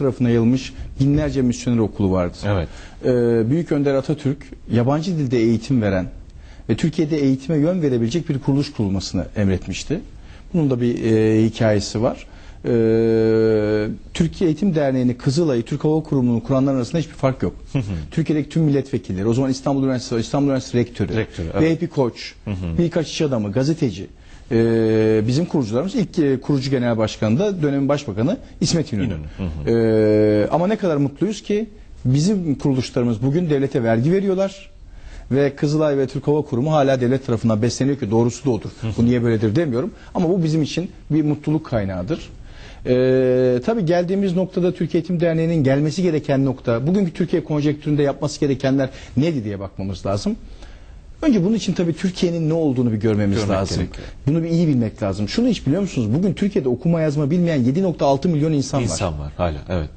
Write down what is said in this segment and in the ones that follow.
tarafına yayılmış binlerce misyoner okulu vardı. Evet. Ee, Büyük Önder Atatürk yabancı dilde eğitim veren ve Türkiye'de eğitime yön verebilecek bir kuruluş kurulmasını emretmişti. Bunun da bir e, hikayesi var. Ee, Türkiye Eğitim Derneği'ni, Kızılay'ı, Türk Hava Kurumu'nu kuranlar arasında hiçbir fark yok. Türkiye'deki tüm milletvekilleri, o zaman İstanbul Üniversitesi, İstanbul Üniversitesi Rektörü, Rektörü, evet. Vehbi Koç, birkaç iş adamı, gazeteci, ee, bizim kurucularımız ilk e, kurucu genel başkanı da dönemin başbakanı İsmet İnönü. İnönü, Ee, ama ne kadar mutluyuz ki bizim kuruluşlarımız bugün devlete vergi veriyorlar ve Kızılay ve Türk Hava Kurumu hala devlet tarafından besleniyor ki doğrusu da odur. Bu niye böyledir demiyorum ama bu bizim için bir mutluluk kaynağıdır. Ee, tabii geldiğimiz noktada Türkiye Eğitim Derneği'nin gelmesi gereken nokta, bugünkü Türkiye konjektüründe yapması gerekenler neydi diye bakmamız lazım. Önce bunun için tabii Türkiye'nin ne olduğunu bir görmemiz Görmek lazım. gerekiyor. Bunu bir iyi bilmek lazım. Şunu hiç biliyor musunuz? Bugün Türkiye'de okuma yazma bilmeyen 7.6 milyon insan, var. İnsan var hala. Evet.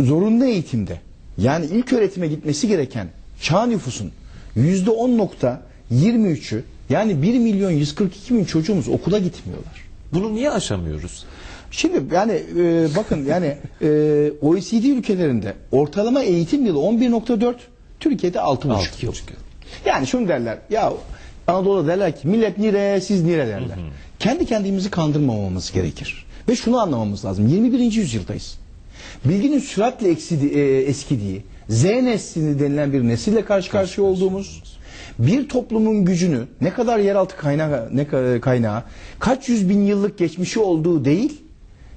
Zorunlu eğitimde yani ilk öğretime gitmesi gereken çağ nüfusun %10.23'ü yani 1 milyon 142 bin çocuğumuz okula gitmiyorlar. Bunu niye aşamıyoruz? Şimdi yani e, bakın yani e, OECD ülkelerinde ortalama eğitim yılı 11.4 Türkiye'de 6.5 Altı yıl. buçuk yıl. Yani şunu derler ya Anadolu'da derler ki millet nire siz nire derler. Kendi kendimizi kandırmamamız gerekir. Ve şunu anlamamız lazım 21. yüzyıldayız. Bilginin süratle eksidi, e, eskidiği Z nesli denilen bir nesille karşı karşıya olduğumuz bir toplumun gücünü ne kadar yeraltı kaynağı, ne ka- kaynağı kaç yüz bin yıllık geçmişi olduğu değil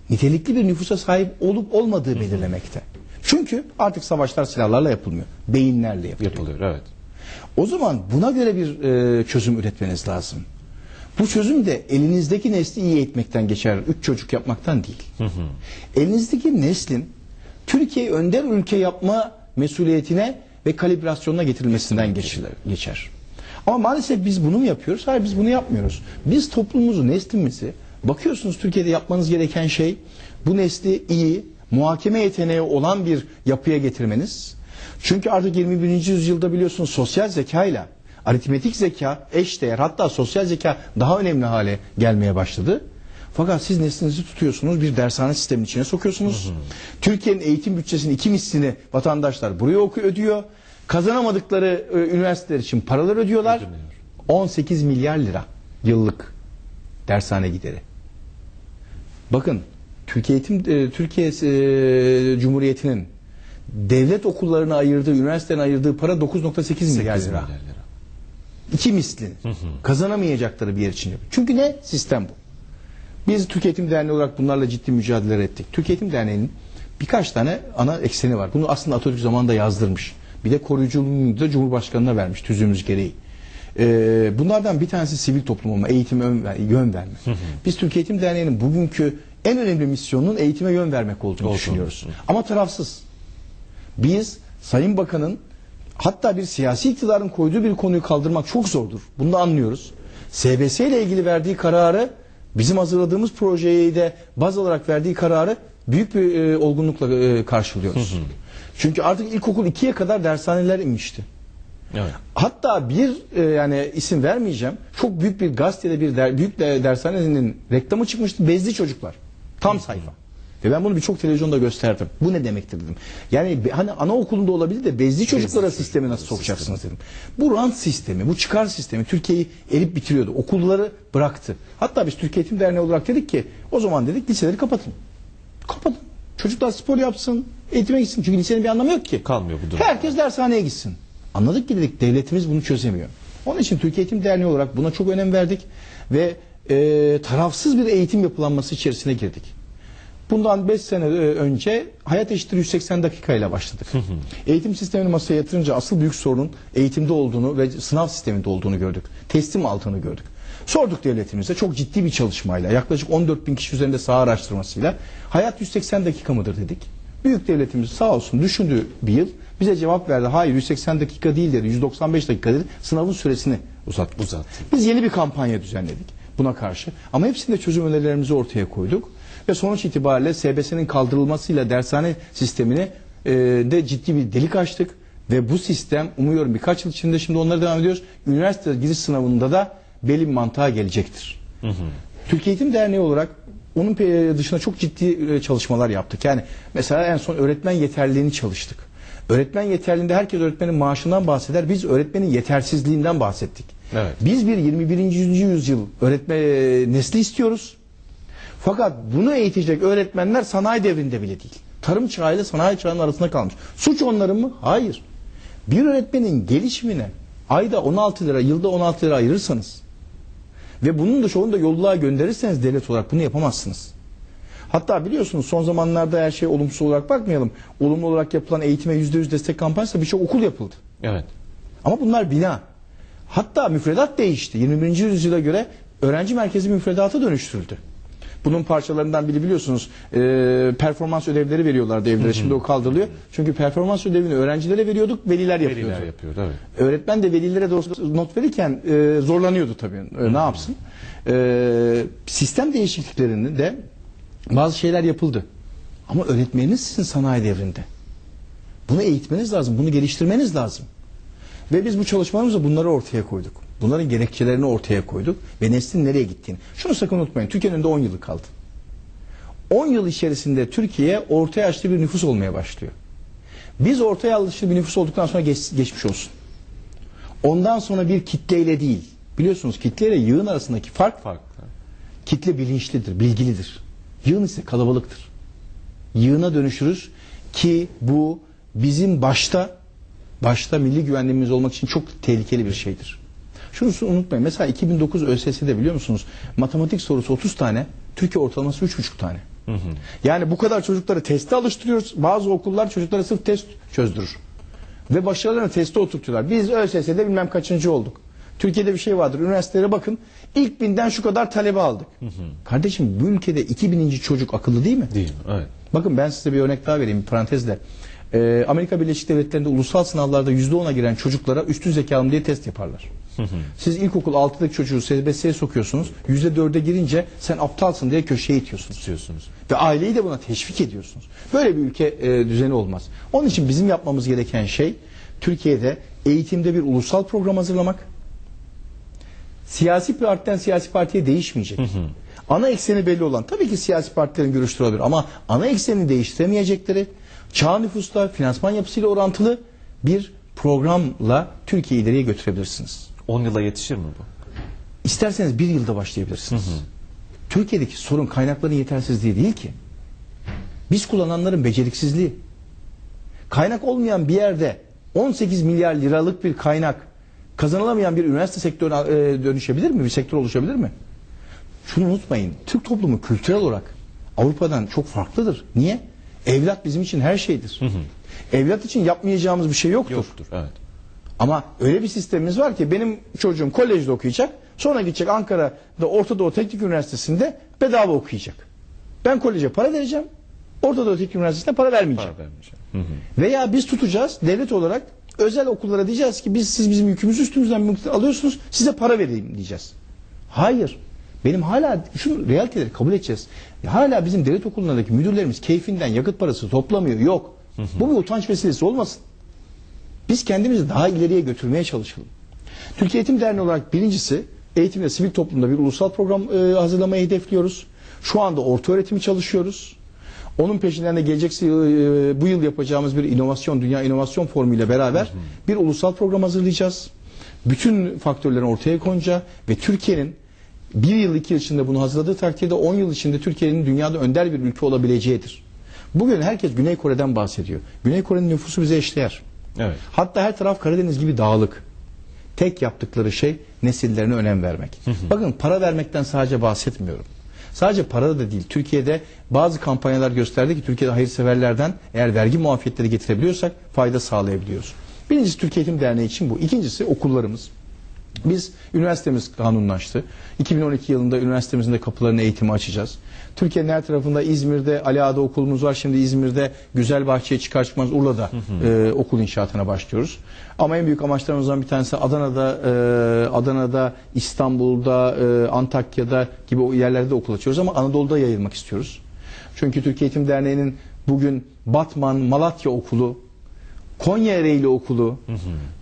nitelikli bir nüfusa sahip olup olmadığı belirlemekte. Çünkü artık savaşlar silahlarla yapılmıyor. Beyinlerle yapılıyor. Yapılıyor evet. O zaman buna göre bir e, çözüm üretmeniz lazım. Bu çözüm de elinizdeki nesli iyi eğitmekten geçer. Üç çocuk yapmaktan değil. Elinizdeki neslin Türkiye'yi önder ülke yapma mesuliyetine ve kalibrasyonuna getirilmesinden geçilir, geçer. Ama maalesef biz bunu mu yapıyoruz? Hayır biz bunu yapmıyoruz. Biz toplumumuzu, neslimizi bakıyorsunuz Türkiye'de yapmanız gereken şey bu nesli iyi, muhakeme yeteneği olan bir yapıya getirmeniz. Çünkü artık 21. yüzyılda biliyorsunuz sosyal zekayla aritmetik zeka eşdeğer hatta sosyal zeka daha önemli hale gelmeye başladı. Fakat siz neslinizi tutuyorsunuz bir dershane sisteminin içine sokuyorsunuz. Türkiye'nin eğitim bütçesinin iki mislini vatandaşlar buraya oku ödüyor. Kazanamadıkları e, üniversiteler için paralar ödüyorlar. Ödeniyor. 18 milyar lira yıllık dershane gideri. Bakın Türkiye Eğitim e, Türkiye e, Cumhuriyeti'nin devlet okullarına ayırdığı, üniversitelerine ayırdığı para 9.8 milyar 8 lira. milyar lira. İki misli. Kazanamayacakları bir yer için. Çünkü ne? Sistem bu. Biz Türkiye Eğitim Derneği olarak bunlarla ciddi mücadele ettik. Türkiye Eğitim Derneği'nin birkaç tane ana ekseni var. Bunu aslında Atatürk zamanında yazdırmış. Bir de koruyuculuğunu da Cumhurbaşkanı'na vermiş tüzüğümüz gereği. Ee, bunlardan bir tanesi sivil toplum olma, eğitime yön verme. Biz Türkiye Eğitim Derneği'nin bugünkü en önemli misyonunun eğitime yön vermek olduğunu Olduğunu. düşünüyoruz. Ama tarafsız. Biz Sayın Bakan'ın hatta bir siyasi iktidarın koyduğu bir konuyu kaldırmak çok zordur. Bunu da anlıyoruz. SBS ile ilgili verdiği kararı bizim hazırladığımız projeyi de baz olarak verdiği kararı büyük bir e, olgunlukla e, karşılıyoruz. Çünkü artık ilkokul 2'ye kadar dershaneler inmişti. Evet. Hatta bir e, yani isim vermeyeceğim. Çok büyük bir gazetede bir der, büyük de, dershanenin reklamı çıkmıştı. Bezli çocuklar. Tam sayfa. Ve ben bunu birçok televizyonda gösterdim. Bu ne demektir dedim. Yani hani anaokulunda olabilir de bezli çocuklara sistemi nasıl sokacaksınız dedim. Bu rant sistemi, bu çıkar sistemi Türkiye'yi erip bitiriyordu. Okulları bıraktı. Hatta biz Türkiye Eğitim Derneği olarak dedik ki o zaman dedik liseleri kapatın. Kapatın. Çocuklar spor yapsın, eğitime gitsin. Çünkü lisenin bir anlamı yok ki. Kalmıyor bu durum. Herkes dershaneye gitsin. Anladık ki dedik devletimiz bunu çözemiyor. Onun için Türkiye Eğitim Derneği olarak buna çok önem verdik ve e, tarafsız bir eğitim yapılanması içerisine girdik. Bundan 5 sene e, önce hayat eşittir 180 dakikayla başladık. Eğitim sistemini masaya yatırınca asıl büyük sorunun eğitimde olduğunu ve sınav sisteminde olduğunu gördük. Teslim altını gördük. Sorduk devletimize çok ciddi bir çalışmayla yaklaşık 14 bin kişi üzerinde saha araştırmasıyla hayat 180 dakika mıdır dedik. Büyük devletimiz sağ olsun düşündü bir yıl bize cevap verdi. Hayır 180 dakika değil dedi 195 dakika dedi sınavın süresini uzattı. Uzattı. Biz yeni bir kampanya düzenledik buna karşı. Ama hepsinde çözüm önerilerimizi ortaya koyduk. Ve sonuç itibariyle SBS'nin kaldırılmasıyla dershane sistemine e, de ciddi bir delik açtık. Ve bu sistem umuyorum birkaç yıl içinde şimdi onlara devam ediyoruz. Üniversite giriş sınavında da belli bir mantığa gelecektir. Türkiye Eğitim Derneği olarak onun pe- dışında çok ciddi e, çalışmalar yaptık. Yani mesela en son öğretmen yeterliliğini çalıştık. Öğretmen yeterliliğinde herkes öğretmenin maaşından bahseder. Biz öğretmenin yetersizliğinden bahsettik. Evet. Biz bir 21. yüzyıl öğretmen e, nesli istiyoruz. Fakat bunu eğitecek öğretmenler sanayi devrinde bile değil. Tarım çağı ile sanayi çağının arasında kalmış. Suç onların mı? Hayır. Bir öğretmenin gelişimine ayda 16 lira, yılda 16 lira ayırırsanız ve bunun da çoğunu da yolluğa gönderirseniz devlet olarak bunu yapamazsınız. Hatta biliyorsunuz son zamanlarda her şey olumsuz olarak bakmayalım. Olumlu olarak yapılan eğitime %100 destek kampanyası birçok okul yapıldı. Evet. Ama bunlar bina. Hatta müfredat değişti. 21. yüzyıla göre öğrenci merkezi müfredata dönüştürüldü. Bunun parçalarından biri biliyorsunuz e, performans ödevleri veriyorlardı evlere. Şimdi o kaldırılıyor. Çünkü performans ödevini öğrencilere veriyorduk, veliler yapıyordu. Veliler yapıyor. Evet. Öğretmen de velilere doğru not verirken e, zorlanıyordu tabii. E, ne yapsın? E, sistem değişikliklerinde de bazı şeyler yapıldı. Ama öğretmeniniz sizin sanayi devrinde. Bunu eğitmeniz lazım, bunu geliştirmeniz lazım. Ve biz bu çalışmalarımızda bunları ortaya koyduk. Bunların gerekçelerini ortaya koyduk ve neslin nereye gittiğini. Şunu sakın unutmayın. Türkiye'nin önünde 10 yılı kaldı. 10 yıl içerisinde Türkiye orta yaşlı bir nüfus olmaya başlıyor. Biz orta yaşlı bir nüfus olduktan sonra geç- geçmiş olsun. Ondan sonra bir kitleyle değil. Biliyorsunuz kitleyle yığın arasındaki fark Farklı. Kitle bilinçlidir, bilgilidir. Yığın ise kalabalıktır. Yığına dönüşürüz ki bu bizim başta başta milli güvenliğimiz olmak için çok tehlikeli bir şeydir. Şunu unutmayın. Mesela 2009 ÖSS'de biliyor musunuz? Matematik sorusu 30 tane, Türkiye ortalaması 3,5 tane. Yani bu kadar çocukları teste alıştırıyoruz. Bazı okullar çocuklara sırf test çözdürür. Ve başarılarını teste oturtuyorlar. Biz ÖSS'de bilmem kaçıncı olduk. Türkiye'de bir şey vardır. Üniversitelere bakın. İlk binden şu kadar talebe aldık. Kardeşim bu ülkede 2000. çocuk akıllı değil mi? Değil? Evet. Bakın ben size bir örnek daha vereyim bir parantezle. Ee, Amerika Birleşik Devletleri'nde ulusal sınavlarda %10'a giren çocuklara üstün zekalım diye test yaparlar. Siz ilkokul 6'daki çocuğu SBS'ye sokuyorsunuz. %4'e girince sen aptalsın diye köşeye itiyorsunuz. İstiyorsunuz. Ve aileyi de buna teşvik ediyorsunuz. Böyle bir ülke e, düzeni olmaz. Onun için bizim yapmamız gereken şey Türkiye'de eğitimde bir ulusal program hazırlamak. Siyasi partiden siyasi partiye değişmeyecek. Ana ekseni belli olan tabii ki siyasi partilerin görüşleri olabilir ama ana eksenini değiştiremeyecekleri çağ nüfusla finansman yapısıyla orantılı bir programla Türkiye'yi ileriye götürebilirsiniz. 10 yıla yetişir mi bu? İsterseniz bir yılda başlayabilirsiniz. Türkiye'deki sorun kaynakların yetersizliği değil ki. Biz kullananların beceriksizliği. Kaynak olmayan bir yerde 18 milyar liralık bir kaynak kazanılamayan bir üniversite sektörüne e, dönüşebilir mi? Bir sektör oluşabilir mi? Şunu unutmayın. Türk toplumu kültürel olarak Avrupa'dan çok farklıdır. Niye? Evlat bizim için her şeydir. Evlat için yapmayacağımız bir şey yoktur. Yoktur. Evet. Ama öyle bir sistemimiz var ki benim çocuğum kolejde okuyacak. Sonra gidecek Ankara'da Orta Doğu Teknik Üniversitesi'nde bedava okuyacak. Ben koleje para vereceğim. Orta Doğu Teknik Üniversitesi'ne para vermeyeceğim. Para vermeyeceğim. Hı hı. Veya biz tutacağız devlet olarak özel okullara diyeceğiz ki biz siz bizim yükümüzü üstümüzden alıyorsunuz size para vereyim diyeceğiz. Hayır. Benim hala şu realiteleri kabul edeceğiz. Hala bizim devlet okullarındaki müdürlerimiz keyfinden yakıt parası toplamıyor. Yok. Bu bir utanç meselesi olmasın. Biz kendimizi daha ileriye götürmeye çalışalım. Türkiye Eğitim Derneği olarak birincisi eğitimde sivil toplumda bir ulusal program e, hazırlamayı hedefliyoruz. Şu anda orta öğretimi çalışıyoruz. Onun peşinden de gelecek e, bu yıl yapacağımız bir inovasyon, dünya inovasyon forumu ile beraber bir ulusal program hazırlayacağız. Bütün faktörlerin ortaya konacağı ve Türkiye'nin bir yıl iki yıl içinde bunu hazırladığı takdirde 10 yıl içinde Türkiye'nin dünyada önder bir ülke olabileceğidir. Bugün herkes Güney Kore'den bahsediyor. Güney Kore'nin nüfusu bize eşdeğer. Evet. Hatta her taraf Karadeniz gibi dağlık. Tek yaptıkları şey nesillerine önem vermek. Bakın para vermekten sadece bahsetmiyorum. Sadece para da değil. Türkiye'de bazı kampanyalar gösterdi ki Türkiye'de hayırseverlerden eğer vergi muafiyetleri getirebiliyorsak fayda sağlayabiliyoruz. Birincisi Türkiye Eğitim Derneği için bu. İkincisi okullarımız. Biz üniversitemiz kanunlaştı. 2012 yılında üniversitemizin de kapılarını eğitime açacağız. Türkiye'nin her tarafında İzmir'de Ali Ağa'da okulumuz var. Şimdi İzmir'de Güzelbahçe'ye çıkar çıkmaz Urla'da e, okul inşaatına başlıyoruz. Ama en büyük amaçlarımızdan bir tanesi Adana'da, e, Adana'da, İstanbul'da, e, Antakya'da gibi o yerlerde okul açıyoruz ama Anadolu'da yayılmak istiyoruz. Çünkü Türkiye Eğitim Derneği'nin bugün Batman, Malatya okulu, Konya Ereğli okulu,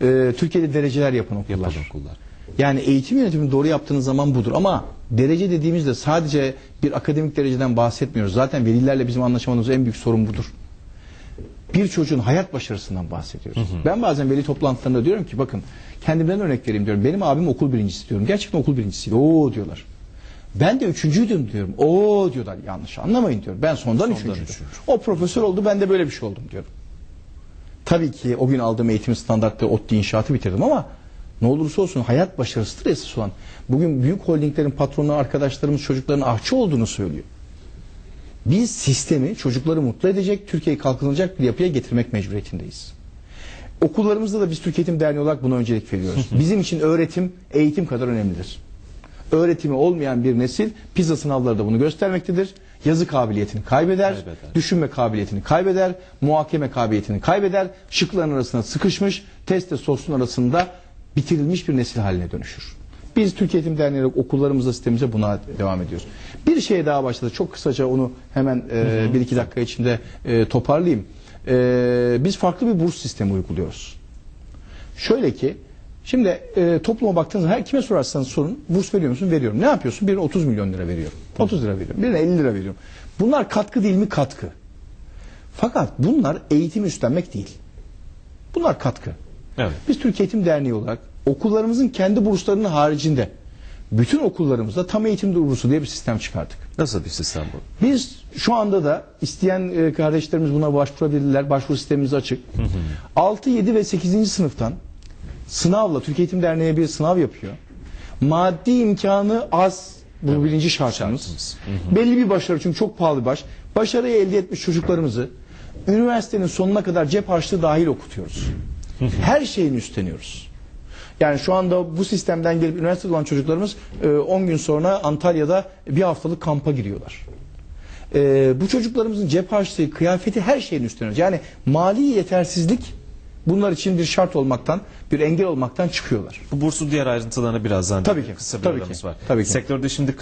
e, Türkiye'de dereceler yapan okullar. Yapan okullar. Yani eğitim yönetimini doğru yaptığınız zaman budur. Ama Derece dediğimizde sadece bir akademik dereceden bahsetmiyoruz. Zaten velilerle bizim anlaşamadığımız en büyük sorun budur. Bir çocuğun hayat başarısından bahsediyoruz. Ben bazen veli toplantılarında diyorum ki bakın kendimden örnek vereyim diyorum. Benim abim okul birincisi diyorum. Gerçekten okul birincisiydi. Oo diyorlar. Ben de üçüncüydüm diyorum. Oo diyorlar yanlış anlamayın diyorum. Ben sondan, üçüncüydüm. üçüncü. O profesör oldu ben de böyle bir şey oldum diyorum. Tabii ki o gün aldığım eğitim standartlı ODTÜ inşaatı bitirdim ama ne olursa olsun hayat başarısıdır esas olan. Bugün büyük holdinglerin patronu arkadaşlarımız çocukların ahçı olduğunu söylüyor. Biz sistemi çocukları mutlu edecek, Türkiye'yi kalkınacak bir yapıya getirmek mecburiyetindeyiz. Okullarımızda da biz Türk Eğitim Derneği olarak buna öncelik veriyoruz. Bizim için öğretim, eğitim kadar önemlidir. Öğretimi olmayan bir nesil pizza sınavları da bunu göstermektedir. Yazı kabiliyetini kaybeder, Kaybeder. düşünme kabiliyetini kaybeder, muhakeme kabiliyetini kaybeder, şıkların arasına sıkışmış, testle sosun arasında bitirilmiş bir nesil haline dönüşür. Biz Türkiye Eğitim Derneği olarak okullarımızda sistemimize buna devam ediyoruz. Bir şey daha başladı. Çok kısaca onu hemen e, bir iki dakika içinde e, toparlayayım. E, biz farklı bir burs sistemi uyguluyoruz. Şöyle ki şimdi e, topluma baktığınızda her kime sorarsanız sorun burs veriyor musun? Veriyorum. Ne yapıyorsun? Birine 30 milyon lira veriyorum. 30 lira veriyorum. Birine 50 lira veriyorum. Bunlar katkı değil mi? Katkı. Fakat bunlar eğitim üstlenmek değil. Bunlar katkı. Evet. Biz Türk Eğitim Derneği olarak okullarımızın kendi burslarının haricinde bütün okullarımızda tam eğitim bursu diye bir sistem çıkardık. Nasıl bir sistem bu? Biz şu anda da isteyen e, kardeşlerimiz buna başvurabilirler. Başvuru sistemimiz açık. 6, 7 ve 8. sınıftan sınavla Türk Eğitim Derneği bir sınav yapıyor. Maddi imkanı az bu birinci şartımız. Şartımız. Belli bir başarı çünkü çok pahalı bir baş. Başarıyı elde etmiş çocuklarımızı üniversitenin sonuna kadar cep harçlığı dahil okutuyoruz. Her şeyini üstleniyoruz. Yani şu anda bu sistemden gelip üniversitede olan çocuklarımız e, 10 gün sonra Antalya'da bir haftalık kampa giriyorlar. E, bu çocuklarımızın cep harçlığı, kıyafeti her şeyin üstleniyoruz. Yani mali yetersizlik bunlar için bir şart olmaktan, bir engel olmaktan çıkıyorlar. Bu bursun diğer ayrıntılarına birazdan Tabii ki, kısa bir tabii ki, var. tabii ki. Sektörde şimdi kısa